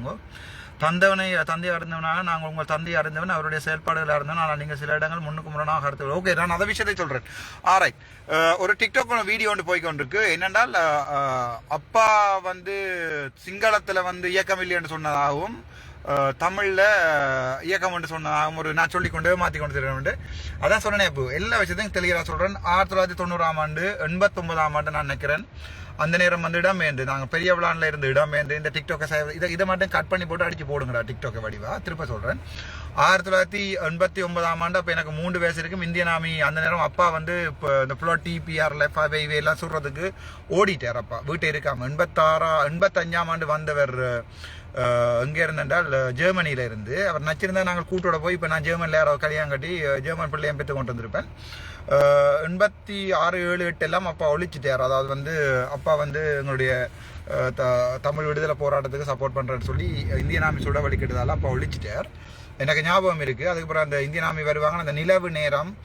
கொள்ளுங்க தந்தவனை தந்தையை அறிந்தவனாக நாங்கள் உங்கள் தந்தையை அறிந்தவன் அவருடைய செயல்பாடுகள் அறிந்தவன். ஆனால் நீங்கள் சில இடங்கள் முன்னுக்கு முரணாக அடுத்து ஓகே நான் அதை விஷயத்தை சொல்கிறேன் ஆரை ஒரு டிக்டாக் வீடியோ ஒன்று போய்கொண்டிருக்கு என்னென்றால் அப்பா வந்து சிங்களத்தில் வந்து இயக்கம் இல்லைன்னு சொன்னதாகவும் தமிழில் இயக்கம் என்று சொன்ன ஒரு நான் சொல்லிக்கொண்டு மாற்றி கொண்டு தருவேன் அதான் சொன்னேன் இப்போ எல்லா விஷயத்தையும் தெளிவாக சொல்கிறேன் ஆயிரத்தி தொள்ளாயிரத்தி தொண்ணூறாம் ஆண்டு எண்பத்தொம்பதாம் ஆண்டு நான் நினைக்கிறேன். அந்த நேரம் வந்து இடமேந்து நாங்கள் பெரிய விழான்ல இருந்து இடமேந்து இந்த டிக்டாக்கை சேவ் இதை இதை மட்டும் கட் பண்ணி போட்டு அடிச்சு போடுங்கடா டிக்டாக்கை வடிவா. திருப்ப சொல்கிறேன் ஆயிரத்தி தொள்ளாயிரத்தி எண்பத்தி ஒன்பதாம் ஆண்டு அப்போ எனக்கு மூன்று வயசு இருக்கும் இந்தியன் நாமி அந்த நேரம் அப்பா வந்து இப்போ இந்த ஃப்ளோட் டிபிஆர் லெஃபா வெய்வே எல்லாம் சொல்கிறதுக்கு ஓடிட்டார் அப்பா. வீட்டை இருக்காம எண்பத்தாறா எண்பத்தஞ்சாம் ஆண்டு வந்தவர் எங்கே இருந்தென்றால் ஜெர்மனியில இருந்து. அவர் நச்சிருந்தா நாங்கள் கூட்டோட போய் இப்போ நான் ஜெர்மனில் யாரோ கல்யாணம் கட்டி ஜெர்மன் பிள்ளையம் பெற்று கொண்டு வந்திருப்பேன். எண்பத்தி ஆறு ஏழு எட்டு எல்லாம் அப்பா ஒழிச்சிட்டார். அதாவது வந்து அப்பா வந்து எங்களுடைய த- தமிழ் விடுதலை போராட்டத்துக்கு சப்போர்ட் பண்ணுறேன்னு சொல்லி இந்தியன் ஆர்மி சுட வழிக்கிட்டதால அப்பா ஒழிச்சிட்டார். எனக்கு ஞாபகம் இருக்குது அதுக்கப்புறம் அந்த இந்தியன் ஆமி வருவாங்க அந்த நிலவு நேரம்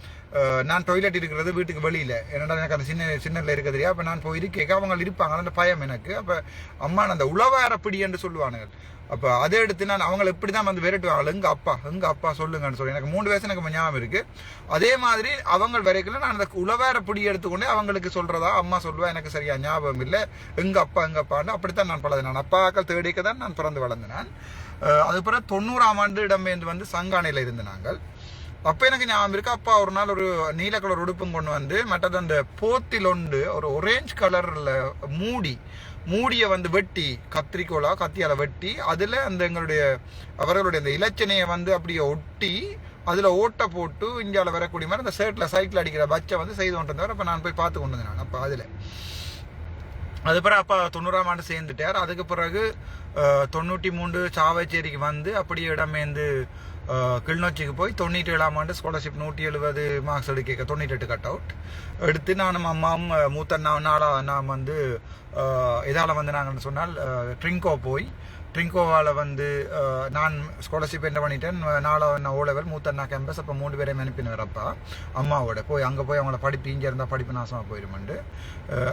நான் டொய்லெட் இருக்கிறது வீட்டுக்கு வெளியில். என்னடா எனக்கு அந்த சின்ன சின்னல இருக்க தெரியா நான் போய் இருக்கேக்க அவங்க இருப்பாங்க. அந்த பயம் எனக்கு. அப்போ அம்மா நான் அந்த உளவார பிடி என்று சொல்லுவானுங்க. அப்போ அதை எடுத்து நான் அவங்களை எப்படி தான் வந்து விரட்டுவாங்க. எங்கள் அப்பா எங்கள் அப்பா சொல்லுங்கன்னு சொல்லி. எனக்கு மூணு வயசு எனக்கு ஞாபகம் இருக்கு. அதே மாதிரி அவங்க வரைக்கும் நான் அந்த உழவார பிடி எடுத்துக்கொண்டு அவங்களுக்கு சொல்றதா அம்மா சொல்லுவா. எனக்கு சரியா ஞாபகம் இல்லை. எங்கள் அப்பா எங்கள் அப்பான்னு அப்படித்தான் நான் பழது நான் அப்பாக்கள் தேடிக்க தான் நான் பிறந்து வளர்ந்தேன் நான். அதுக்கப்புறம் தொண்ணூறாம் ஆண்டு இடம்பெயர்ந்து வந்து சங்கானையில் இருந்து நாங்கள். அப்போ எனக்கு ஞாபகம் இருக்கு. அப்பா ஒரு நாள் ஒரு நீல கலர் உடுப்பும் கொண்டு வந்து மற்றது அந்த போத்தில் ஒன்று ஒரு ஒரேஞ்ச் கலர்ல மூடி மூடியை வந்து வெட்டி கத்திரிக்கோலா கத்தியால வெட்டி அதுல அந்த எங்களுடைய அவர்களுடைய அந்த இலச்சனையை வந்து அப்படியே ஒட்டி அதுல ஓட்டை போட்டு இந்தியாவில் வரக்கூடிய மாதிரி அந்த ஷர்ட்டில் சைக்கிள் அடிக்கிற பச்சை வந்து செய்து கொண்டிருந்தவர். வந்தவர் அப்ப நான் போய் பார்த்து கொண்டு வந்தேன் நான். அப்ப அதுல. அது பிறகு அப்பா தொண்ணூறாம் ஆண்டு சேர்ந்துட்டார். அதுக்கு பிறகு தொண்ணூற்றி மூன்று சாவச்சேரிக்கு வந்து அப்படியே இடமேந்து கிளிநொச்சிக்கு போய் தொண்ணூற்றி ஏழாம் ஆண்டு ஸ்காலர்ஷிப் நூற்றி எழுபது மார்க்ஸ் எடுக்க தொண்ணூற்றி எட்டு கட் அவுட் எடுத்து நானும் அம்மாவும் மூத்த நாளாக நான் வந்து இதால் வந்து நாங்கள் சொன்னால் ட்ரிங்கோ போய் ட்ரிங்கோவால் வந்து நான் ஸ்காலர்ஷிப் என்ன பண்ணிட்டேன் நாலா ஓ லெவல் மூத்த அண்ணா கேம்பஸ் அப்போ மூணு பேரையும் அனுப்பினார் அப்பா அம்மாவோட. போய் அங்கே போய் அவங்கள படிப்பு இங்கே இருந்தால் படிப்பு நாசமாக போயிடுமெண்டு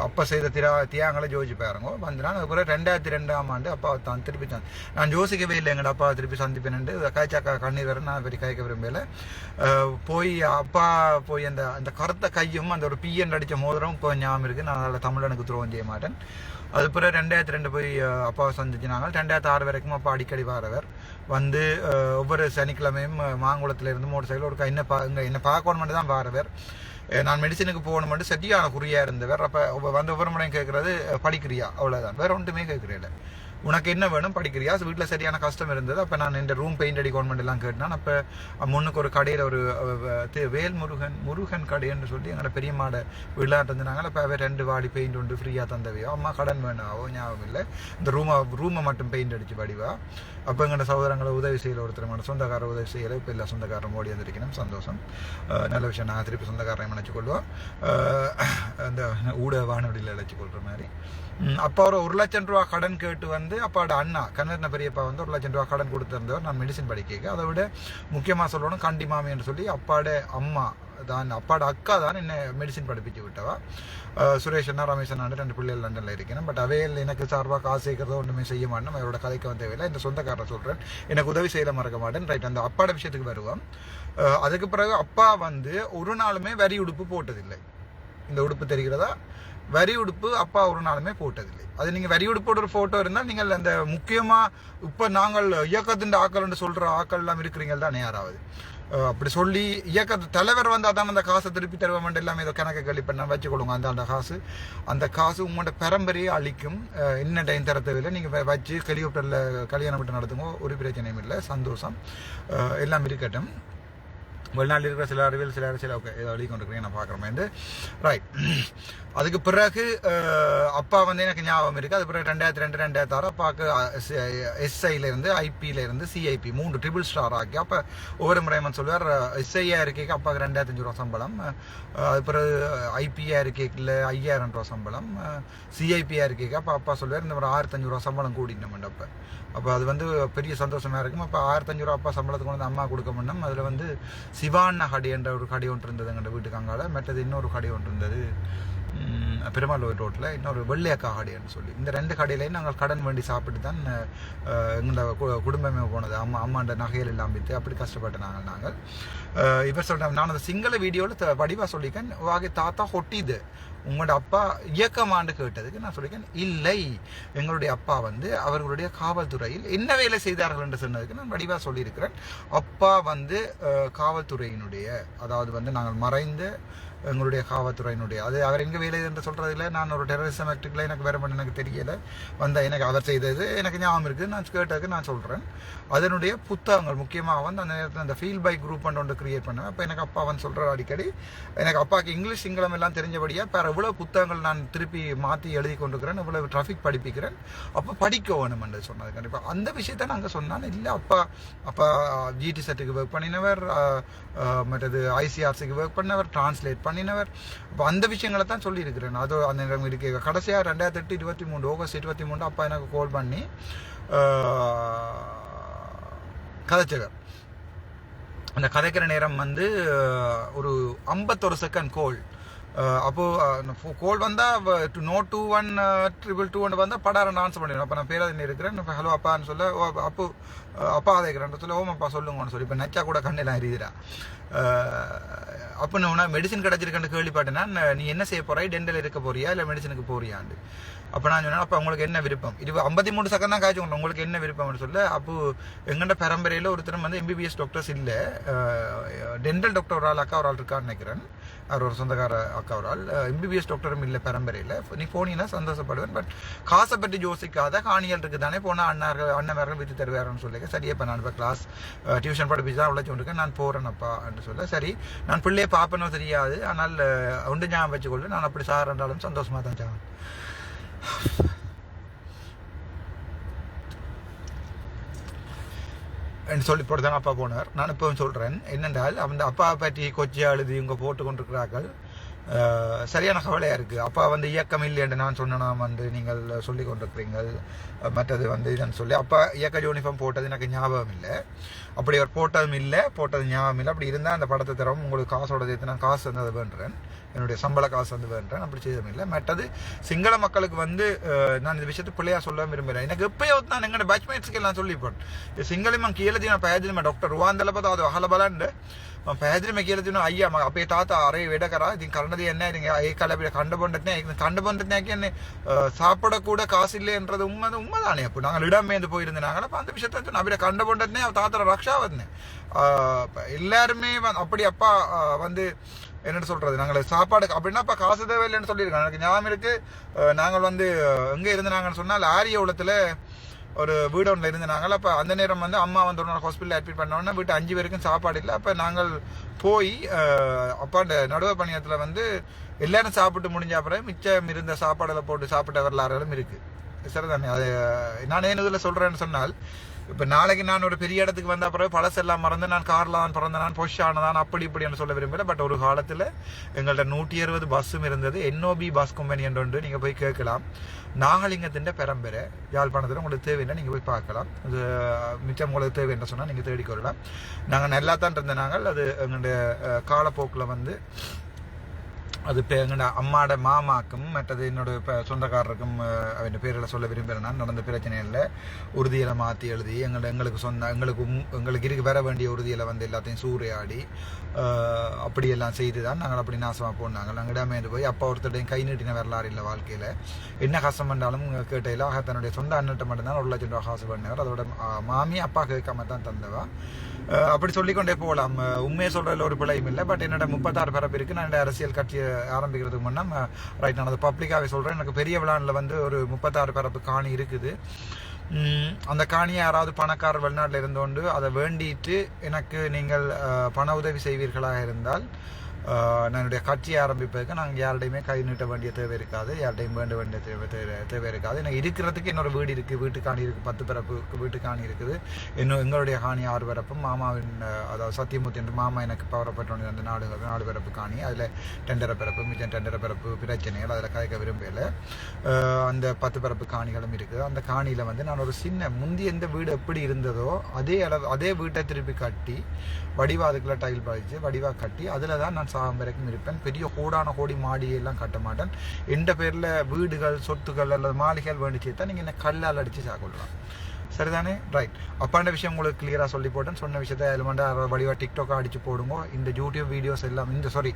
அப்போ அப்பா செய்த திரா தியாங்களை ஜோதிச்சு பாருங்க. வந்துனா அதுக்கப்புறம் ரெண்டாயிரத்தி ரெண்டாம் ஆண்டு அப்பா தான் திருப்பி தான் நான் ஜோசிக்கவே இல்லை எங்கள் அப்பாவை திருப்பி சந்திப்பேன்ட்டு காய்ச்சாக்கா கண்ணீர் வர நான் பெரிய காய்க்க விரும்பல. போய் அப்பா போய் அந்த அந்த கருத்த கையும் அந்த ஒரு பிஎன் அடித்த மோதிரம் இப்போ ஞாபகம் இருக்குது நான் அதில் தமிழனுக்கு துரோகம் செய்ய மாட்டேன். அது பிறகு ரெண்டாயிரத்தி ரெண்டு போய் அப்பாவை சந்திச்சினாங்க. ரெண்டாயிரத்தி ஆறு வரைக்கும் அப்பா அடிக்கடி வரவர். வந்து ஒவ்வொரு சனிக்கிழமையும் மாங்குளத்தில் இருந்து மோட்டர் சைக்கிள் ஒரு என்ன பா இங்கே என்ன பார்க்கணும் தான் வரவர். நான் மெடிசனுக்கு போகணும் சரியான குறியாக இருந்தவர். அப்போ வந்து ஒவ்வொரு முறையும் கேட்குறது படிக்கிறியா? அவ்வளோதான் வேற ஒன்றுமே கேட்குறேன் உனக்கு என்ன வேணும் படிக்கிறியா? வீட்டில் சரியான கஷ்டம் இருந்தது. அப்போ நான் இந்த ரூம் பெயிண்ட் அடி கவர்மெண்ட் எல்லாம் கேட்டேன். அப்போ முன்னுக்கு ஒரு கடையில் ஒரு வேல் முருகன் முருகன் கடைன்னு சொல்லி எங்களோட பெரியம்மாட விளையாட்டு இருந்தாங்க அப்போ அவர் ரெண்டு வாடி பெயிண்ட் உண்டு ஃப்ரீயாக தந்தவையோ. அம்மா கடன் வேணாவோ ஞாபகம் இல்லை. இந்த ரூமை ரூமை மட்டும் பெயிண்ட் அடிச்சு படிவா. அப்போ எங்களோட சகோதரங்களை உதவி செய்யல ஒருத்தர் சொந்தக்கார உதவி செய்யலை. இப்போ இல்லை சொந்தக்காரரும் ஓடி வந்திருக்கணும். சந்தோஷம். நல்ல விஷயம். நான் திருப்பி சொந்தக்காரரை நினச்சி கொள்வோம் அந்த ஊட வானொலியில் அழைச்சி கொள்கிற மாதிரி. அப்பா ஒரு ஒரு லட்சம் ரூபா கடன் கேட்டு வந்து அப்பாவோட அண்ணா கண்ணர்ன பெரியப்பா வந்து ஒரு லட்சம் ரூபா கடன் கொடுத்துருந்தவர். நான் மெடிசின் படிக்க அதை விட முக்கியமாக சொல்லணும் கண்டி மாமி என்று சொல்லி அப்பாட அம்மா தான் அப்பாட அக்கா தான் என்னை மெடிசின் படிப்பிச்சு விட்டவா. சுரேஷ் அண்ணா ரமேஷ் அண்ணா ரெண்டு பிள்ளைகள் லண்டனில் இருக்கணும். பட் அவையில் எனக்கு சார்பாக காசு சேர்க்கிறதோ ஒன்றுமே செய்ய மாட்டேன். அவரோட கதைக்கு வந்த தேவையில்லை இந்த சொந்தக்காரரை சொல்கிறேன் எனக்கு உதவி செய்யல மறக்க மாட்டேன். ரைட் அந்த அப்பாட விஷயத்துக்கு வருவோம். அதுக்கு பிறகு அப்பா வந்து ஒரு நாளுமே வரி உடுப்பு போட்டதில்லை. இந்த உடுப்பு தெரிகிறதா? வரி உடுப்பு அப்பா ஒரு நாளுமே போட்டதில்லை. அது நீங்க வரி உடுப்போட ஒரு போட்டோ இருந்தால் நீங்கள் அந்த முக்கியமா இப்ப நாங்கள் இயக்கத்தின் ஆக்கள்னு சொல்ற ஆக்கள் எல்லாம் இருக்கிறீங்க தான் யாராவது. அப்படி சொல்லி இயக்கத்து தலைவர் வந்து அதான் அந்த காசை திருப்பி தருவோம் எல்லாமே ஏதோ கணக்கு கழி பண்ண வச்சுக்கொள்ளுங்க. அந்த அந்த காசு அந்த காசு உங்களோட பரம்பரையை அழிக்கும் இன்ன டைம் தர தேவையில்லை வ- வச்சு ஹெலிகாப்டரில் கல்யாணம் விட்டு நடத்துங்க ஒரு பிரச்சனையும் இல்லை. சந்தோஷம். எல்லாம் இருக்கட்டும். வெளிநாட்டில் இருக்கிற சில அறிவியல் சில அரசியல் ஓகே இதை எழுதி கொண்டிருக்கிறேன் நான் பார்க்குறேன். ரைட் அதுக்கு பிறகு அப்பா வந்து எனக்கு ஞாபகம் இருக்குது அது பிறகு ரெண்டாயிரத்தி ரெண்டு ரெண்டாயிரத்தி ஆறு அப்பாவுக்கு எஸ்ஐலேருந்து ஐபியிலேருந்து சிஐபி மூன்று ட்ரிபிள் ஸ்டார் ஆக்கி அப்போ ஒவ்வொரு முறையும் சொல்லுவார் எஸ்ஐயா இருக்கேக்கு அப்பாவுக்கு ரெண்டாயிரத்தஞ்சு ரூபா சம்பளம் அது பிறகு ஐபியா இல்லை ஐயாயிரம் ரூபா சம்பளம் சிஐபியா இருக்கேக்கு அப்போ அப்பா சொல்லுவார் இந்த மாதிரி ஆயிரத்தஞ்சு ரூபா சம்பளம் கூட்டிட்டு அப்போ. அப்போ அது வந்து பெரிய சந்தோஷமாக இருக்கும். அப்போ ஆயிரத்தஞ்சு ரூபா அப்பா சம்பளத்துக்கு வந்து அம்மா கொடுக்க முடியும் அதில் வந்து சிவாண்ணா கடை என்ற ஒரு கடை ஒன்று இருந்தது எங்கள் வீட்டுக்கு அங்கால. மற்றது இன்னொரு கடை ஒன்று இருந்தது உம், பெருமாள் ரோட்டில் இன்னொரு வெள்ளையக்கா கடைன்னு சொல்லி. இந்த ரெண்டு கடையிலையும் நாங்கள் கடன் வேண்டி சாப்பிட்டு தான் எங்களோட கு- குடும்பமே போனது. அம்மா அம்மாண்ட நகைகள் எல்லாம் விற்று அப்படி கஷ்டப்பட்டு நாங்கள் நாங்கள். இவர் சொல்கிறேன் நான் அந்த சிங்கள வீடியோவில் வடிவாக சொல்லியிருக்கேன். வாகி தாத்தா ஹொட்டிது. உங்களோட அப்பா இயக்கமாண்டு கேட்டதுக்கு நான் சொல்லியிருக்கேன் இல்லை. எங்களுடைய அப்பா வந்து அவர்களுடைய காவல்துறையில் என்ன வேலை செய்தார்கள் என்று சொன்னதுக்கு நான் வடிவாக சொல்லியிருக்கிறேன். அப்பா வந்து காவல்துறையினுடைய அதாவது வந்து நாங்கள் மறைந்த எங்களுடைய காவல்துறையினுடைய அது அவர் எங்கே வேலை என்று சொல்கிறதில்ல நான் ஒரு டெரரிசம் ஆக்டுக்கில் எனக்கு வேறு பண்ண எனக்கு தெரியலை. வந்த எனக்கு அவர் செய்தது எனக்கு ஞாபகம் இருக்குது நான் கேட்டதுக்கு நான் சொல்கிறேன் அதனுடைய புத்தகங்கள் முக்கியமாக வந்து அந்த நேரத்தில் அந்த ஃபீல் பை குரூப் ஒன்று கிரியேட் பண்ணேன். அப்போ எனக்கு அப்பா வந்து சொல்கிறார் அடிக்கடி எனக்கு அப்பாவுக்கு இங்கிலீஷ் சிங்களம் எல்லாம் தெரிஞ்சபடியாக பேர எவ்வளோ புத்தகங்கள் நான் திருப்பி மாற்றி எழுதி கொண்டிருக்கிறேன் இவ்வளோ டிராஃபிக் படிப்பிக்கிறேன். அப்போ படிக்க வேணும் என்று சொன்னது கண்டிப்பாக அந்த விஷயத்தை நாங்கள் சொன்னால் இல்லை. அப்பா அப்பா ஜிடி செட்டுக்கு ஒர்க் பண்ணினவர் மற்றது ஐசிஆர்சிக்கு ஒர்க் பண்ணவர் டிரான்ஸ்லேட் பண்ணினவர். அப்போ அந்த விஷயங்களை தான் சொல்லியிருக்கிறேன். அது அந்த நேரம் இருக்கு. கடைசியாக ரெண்டாயிரத்தி எட்டு இருபத்தி மூணு ஆகஸ்ட் இருபத்தி மூணு அப்பா எனக்கு கால் பண்ணி கதைச்சவர். அந்த கதைக்கிற நேரம் வந்து ஒரு ஐம்பத்தொரு செகண்ட் கோல் அப்போது கோல் வந்தால் two no two one triple two one வந்தா படார ஆன்சர் பண்ணிடுவேன். அப்போ நான் பேராதனை இருக்கிறேன். இப்போ ஹலோ அப்பான்னு சொல்ல ஓ, அப்போ அப்பா அப்பா அதைக்கிறேன் சொல்ல ஓம் அப்பா சொல்லுங்கன்னு சொல்லி இப்போ நச்சா கூட கண்ணெல்லாம் எரியுதுடா. அப்போ நான் மெடிசன் கிடச்சிருக்கேன்னு கேள்விப்பட்டேன்னா நீ என்ன செய்ய போகிறாய் டென்டல் இருக்க போறியா? இல்லை மெடிசனுக்கு போறியாண்டு அப்போ நான் சொன்னேன் அப்போ உங்களுக்கு என்ன விருப்பம்? இது ஐம்பத்தி மூணு செகண்ட் தான் காய்ச்சி உங்களுக்கு என்ன விருப்பம்னு சொல்ல அப்போ எங்கள்ட பரம்பரையில் ஒருத்தர் வந்து எம்பிபிஎஸ் டாக்டர்ஸ் இல்லை. டென்டல் டாக்டர் ஒரு ஆள் அக்கா ஒரு ஆள் இருக்கான்னு நினைக்கிறேன். அவர் ஒரு சொந்தக்கார அக்கா எம்பிபிஎஸ் டாக்டரும் இல்லை பரம்பரையில். நீ போனீங்கன்னா சந்தோஷப்படுவேன் பட் காசை பற்றி யோசிக்காத காணிகள் இருக்கு தானே போனால் அண்ணார்கள் அண்ணன் வித்து தருவாருன்னு சொல்லி சரி இப்போ நான் இப்போ கிளாஸ் டியூஷன் படிப்பிச்சு தான் உழைச்சி சொல்லிருக்கேன் நான் போகிறேனப்பான்னு சொல்ல. சரி நான் பிள்ளையை பார்ப்பனோ தெரியாது ஆனால் உண்டு ஒன்று ஞாபகம் வச்சுக்கொள்ள நான் அப்படி சார் என்றாலும் சந்தோஷமாக தான் சார். என்று சொல்லி போட்டு தான் அப்பா போனார். நான் இப்பவும் சொல்கிறேன் என்னென்றால் அந்த அப்பாவை பற்றி கொச்சி அழுது இவங்க போட்டு கொண்டிருக்கிறார்கள். சரியான கவலையாக இருக்குது அப்பா வந்து இயக்கம் இல்லை என்று நான் சொன்னா வந்து நீங்கள் சொல்லி கொண்டிருக்கிறீங்கள் மற்றது வந்து இதுன்னு சொல்லி அப்பா இயக்க யூனிஃபார்ம் போட்டது எனக்கு ஞாபகம் இல்லை. அப்படி அவர் போட்டதும் இல்லை போட்டது ஞாபகம் இல்லை அப்படி இருந்தால் அந்த படத்தை தரவும் உங்களுக்கு காசோட சேர்த்து நான் காசு வந்து அதை வேண்டுறேன் என்னுடைய சம்பள காசு வந்து வேண்டேன் அப்படி செய்யவும் இல்லை மற்றது சிங்கள மக்களுக்கு வந்து அஹ், நான் இந்த விஷயத்தை பிள்ளையா சொல்ல விரும்புகிறேன் எனக்கு எப்பயோ நான் எங்களோட பேட்ச்மேட்ஸ்க்கு எல்லாம் சொல்லிப்போம் සිංහලම කියලදින පැදිම ඩොක්ට රුවන් දලපත අද හල බලන්ඩ පැදිම කියලතින අයියම අපේ තාත අරේ වැඩ කර ඉතින් කරන දෙන්න ඒ කලපිට කණ්ඩ බොන්නත් කණ්ඩ බොන්නත් කියන්නේ சாப்பிட கூட காசு இல்லைன்றது உண்மை உண்மைதானே அப்போ நாங்கள் இடமேந்து போயிருந்தாங்க அப்போ அந்த விஷயத்தை நபிட கண்ட பொண்டனே தாத்தர ரக்ஷாவத்னே எல்லாருமே அப்படி அப்பா வந்து என்ன சொல்றது நாங்கள் சாப்பாடு அப்படின்னா அப்பா காசு தேவையில்லைன்னு சொல்லியிருக்காங்க. எனக்கு ஞாபகம் இருக்கு நாங்கள் வந்து எங்க இருந்தாங்கன்னு சொன்னால் ஆரிய உலத்துல ஒரு வீடு ஒன்றில் அப்போ அந்த நேரம் வந்து அம்மா வந்து ஒரு நாள் ஹாஸ்பிட்டலில் அட்மிட் பண்ணோன்னா வீட்டு அஞ்சு பேருக்கும் சாப்பாடு இல்லை. அப்போ நாங்கள் போய் அப்பாண்ட நடுவ பணியத்தில் வந்து எல்லாரும் சாப்பிட்டு முடிஞ்ச அப்புறம் மிச்சம் இருந்த சாப்பாடுல போட்டு சாப்பிட்ட வரலாறுகளும் இருக்குது சரிதானே அது நான் ஏன் இதில் சொல்கிறேன்னு சொன்னால் இப்போ நாளைக்கு நான் ஒரு பெரிய இடத்துக்கு வந்த பிறகு பழசெல்லாம் மறந்து நான் காரில் தான் பிறந்த நான் பொஷ் ஆனதான் அப்படி இப்படின்னு சொல்ல விரும்பல பட் ஒரு காலத்தில் எங்கள்கிட்ட நூற்றி அறுபது பஸ்ஸும் இருந்தது. என்ஓபி பஸ் கம்பெனி என்று ஒன்று நீங்கள் போய் கேட்கலாம். நாகலிங்கத்தின் பெரம்பெரை யாழ்ப்பாணத்தில் உங்களுக்கு தேவைன்னா நீங்கள் போய் பார்க்கலாம். அது மிச்சம் உங்களுக்கு தேவை என்ன சொன்னால் நீங்கள் தேடிக்கொள்ளலாம் நாங்கள் நல்லா தான் இருந்த நாங்கள். அது எங்களுடைய காலப்போக்கில் வந்து அது இப்போ எங்களோட அம்மாட மாமாக்கும் மற்றது என்னோட இப்போ சொந்தக்காரருக்கும் அவன் பேரில் சொல்ல விரும்புகிறேன்னா நடந்த பிரச்சனையில் உறுதியில் மாற்றி எழுதி எங்களை எங்களுக்கு சொந்த எங்களுக்கு எங்களுக்கு இருக்கு வர வேண்டிய உறுதியில் வந்து எல்லாத்தையும் சூறையாடி அப்படியெல்லாம் செய்து தான் நாங்கள் அப்படி நாசமாக போனாங்க. நாங்கள் இடமேந்து போய் அப்பா ஒருத்தருடையும் கை நீட்டின வரலாறு இல்லை வாழ்க்கையில். என்ன கஷ்டம் பண்ணாலும் கேட்டையில் ஆக தன்னுடைய சொந்த அண்ணட்ட மட்டும்தான் ஒரு லட்சம் ரூபா காசு பண்ணவர் அதோட மாமி அப்பா கேட்காம தான் தந்தவா. அப்படி சொல்லிக்கொண்டே போகலாம். உண்மையை சொல்றதுல ஒரு பிழையும் இல்லை. பட் என்னோட முப்பத்தாறு பரப்பிற்கு இருக்கு நான் அரசியல் கட்சியை ஆரம்பிக்கிறதுக்கு முன்னா ரைட் நான் அதை பப்ளிக்காகவே சொல்றேன். எனக்கு பெரிய விழானில் வந்து ஒரு முப்பத்தாறு பரப்பு காணி இருக்குது. அந்த காணியை யாராவது பணக்காரர் வெளிநாட்டில் இருந்தோண்டு அதை வேண்டிட்டு எனக்கு நீங்கள் பண உதவி செய்வீர்களாக இருந்தால் என்னுடைய கட்சியை ஆரம்பிப்பதற்கு நாங்கள் யாருடையுமே கை நீட்ட வேண்டிய தேவை இருக்காது யார்டையும் வேண்ட வேண்டிய தேவை தேவை தேவை இருக்காது. எனக்கு இருக்கிறதுக்கு என்னோட வீடு இருக்குது வீட்டு காணி இருக்குது பத்து பிறப்பு வீட்டு காணி இருக்குது. இன்னும் எங்களுடைய காணி ஆறு பிறப்பும் மாமாவின் அதாவது சத்தியமூர்த்தி என்று மாமா எனக்கு பவரப்பட்ட அந்த நாடு நாடு பிறப்பு காணி. அதில் டெண்டர பிறப்பு மிச்சம் டெண்டர பிறப்பு பிரச்சனைகள் அதில் கதைக்க விரும்பல அந்த பத்து பிறப்பு காணிகளும் இருக்குது. அந்த காணியில் வந்து நான் ஒரு சின்ன முந்தி எந்த வீடு எப்படி இருந்ததோ அதே அளவு அதே வீட்டை திருப்பி கட்டி வடிவா அதுக்குள்ள டைல் பாய்ச்சி வடிவா கட்டி அதில் தான் நான் சாகம் வரைக்கும் இருப்பேன். பெரிய கோடான கோடி மாடியெல்லாம் கட்ட மாட்டேன். எந்த பேரில் வீடுகள் சொத்துக்கள் அல்லது மாளிகைகள் வேண்டிச்சு தான் நீங்கள் என்ன கல்லால் அடித்து சாக்கொள்ளலாம் சரிதானே? ரைட் அப்பாண்ட விஷயம் உங்களுக்கு கிளியராக சொல்லி போட்டேன். சொன்ன விஷயத்த எலிமெண்டா வடிவாக டிக்டாக் அடிச்சு போடுங்க. இந்த யூடியூப் வீடியோஸ் எல்லாம் இந்த சாரி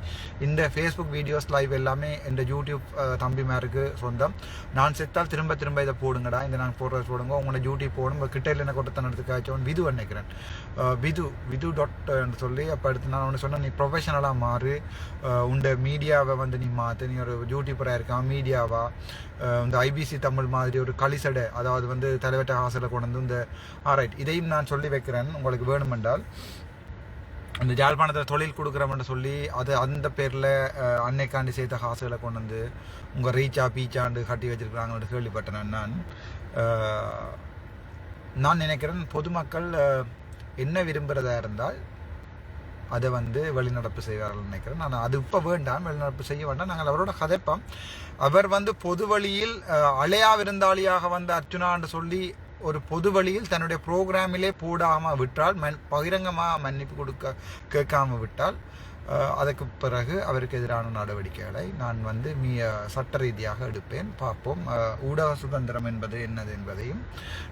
இந்த ஃபேஸ்புக் வீடியோஸ் லைவ் எல்லாமே இந்த யூடியூப் தம்பிமாருக்கு சொந்தம். நான் செத்தால் திரும்ப திரும்ப இதை போடுங்கடா. இந்த நான் போடுறது போடுங்க. உங்களோட யூடியூப் போடும் உங்கள் இல்லை என்ன கொடுத்தனத்துக்காச்சும் விது நினைக்கிறேன் விது விது டாட் சொல்லி அப்போ எடுத்து நான் ஒன்று சொன்னேன் நீ ப்ரொஃபஷனலாக மாறு. உண்ட மீடியாவை வந்து நீ மாற்று நீ ஒரு யூடியூபராக இருக்கா மீடியாவா. இந்த ஐபிசி தமிழ் மாதிரி ஒரு களிசடை அதாவது வந்து தலைவட்ட ஹாஸ்டலில் கொண்டு வந்து இந்த ஆரைட் இதையும் நான் சொல்லி வைக்கிறேன். உங்களுக்கு வேணுமென்றால். இந்த ஜாழ்ப்பாணத்தில் தொழில் கொடுக்குறோம்னு சொல்லி அது அந்த பேரில் அன்னைக்காண்டி சேர்த்த காசுகளை கொண்டு வந்து உங்கள் ரீச்சா பீச்சாண்டு கட்டி வச்சிருக்கிறாங்கன்னு கேள்விப்பட்டேன் நான். நான் நினைக்கிறேன் பொதுமக்கள் என்ன விரும்புகிறதா இருந்தால் அதை வந்து வெளிநடப்பு செய்வார்கள் நினைக்கிறேன். நான் அது இப்போ வேண்டாம். வெளிநடப்பு செய்ய வேண்டாம். நாங்கள் அவரோட கதைப்போம். அவர் வந்து பொது வழியில் அஹ், அலையா விருந்தாளியாக வந்த அர்ச்சுனான்னு சொல்லி ஒரு பொது வழியில் தன்னுடைய ப்ரோக்ராமிலே போடாமல் விட்டால் மன் பகிரங்கமாக மன்னிப்பு கொடுக்க கேட்காம விட்டால் அதற்கு அதுக்கு பிறகு அவருக்கு எதிரான நடவடிக்கைகளை நான் வந்து மீ சட்ட ரீதியாக எடுப்பேன். பார்ப்போம். ஊடக சுதந்திரம் என்பது என்னது என்பதையும்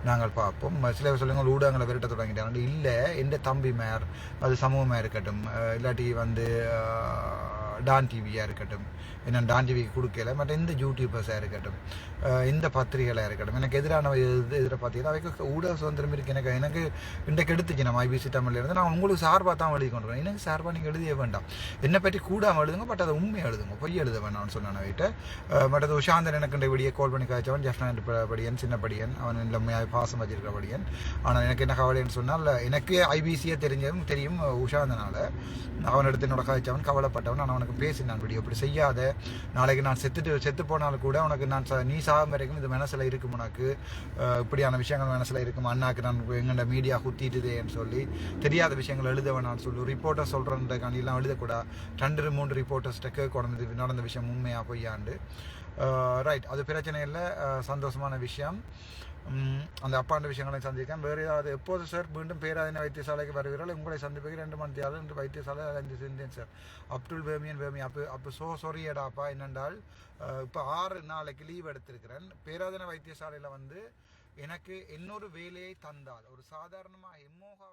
நாங்கள் பார்ப்போம். சில சொல்லுங்கள் ஊடகங்களை விரட்ட தொடங்கிட்டாங்க இல்லை எந்த தம்பி மேர் அது சமூகமாக இருக்கட்டும் இல்லாட்டி வந்து டான் டிவியாக இருக்கட்டும் என்ன டான் டிவிக்கு கொடுக்கல மற்ற இந்த யூடியூபர்ஸாக இருக்கட்டும் இந்த பத்திரிகைகளாக இருக்கட்டும் எனக்கு எதிரான இது இதில் பார்த்தீங்கன்னா அவைக்கு ஊடக சுதந்திரம் இருக்கு எனக்கு எனக்கு இன்றைக்கு எடுத்துச்சு நம்ம ஐபிசி தமிழ்ல இருந்து. நான் உங்களுக்கு சார்பாக தான் எழுதி கொண்டு வரேன் எனக்கு சார்பாக நீங்கள் எழுதிய வேண்டாம். என்னை பற்றி கூடாமல் எழுதுங்க பட் அதை உண்மை எழுதுங்க. பொய் எழுத வேணாம்னு சொன்னான் வீட்டை மற்றது உஷாந்தன் எனக்கு இந்த விடிய கால் பண்ணி காய்ச்சவன் ஜெஃப்னாண்ட் படியன் சின்ன படியன். அவன் இளமையாக பாசம் வச்சிருக்கிற படியன். ஆனால் எனக்கு என்ன கவலைன்னு சொன்னால் எனக்கு ஐபிசியே தெரிஞ்சதும் தெரியும் உஷாந்தனால. அவன் எடுத்து என்னோட காய்ச்சவன் கவலைப்பட்டவன் ஆனால் உனக்கு பேசினான் இப்படி இப்படி செய்யாத. நாளைக்கு நான் செத்துட்டு செத்து போனாலும் கூட உனக்கு நான் ச- நீ சாகும் வரைக்கும் இது மனசில் இருக்கும் உனக்கு. இப்படியான விஷயங்கள் மனசில் இருக்கும். அண்ணாக்கு நான் எங்கண்ட மீடியா குத்திட்டுதேன்னு சொல்லி தெரியாத விஷயங்கள் எழுத வேணாம்னு சொல்லி. ரிப்போர்ட்டர் சொல்கிறன்ற காணிலாம் எழுதக்கூடாது ரெண்டு மூன்று ரிப்போர்ட்டர்ஸ்ட்ட கேட்கணும். நடந்த விஷயம் உண்மையாக பொய்யாண்டு. ரைட் அது பிரச்சனை இல்லை. சந்தோஷமான விஷயம். அந்த அப்பாண்ட விஷயங்களை சந்திக்கேன் வேறு ஏதாவது எப்போது சார் மீண்டும் பேராதின வைத்தியசாலைக்கு வருவீர்கள்? உங்களை சந்திப்புக்கு ரெண்டு மணி தேவை என்று வைத்தியசாலை அலைந்து சென்றேன் சார் அப்துல் பேமியன் பேமி அப்போ அப்போ சோ சொரியடாப்பா என்னென்றால் இப்போ ஆறு நாளைக்கு லீவ் எடுத்திருக்கிறேன். பேராதன வைத்தியசாலையில் வந்து எனக்கு இன்னொரு வேலையை தந்தால் ஒரு சாதாரணமாக எம்மோகா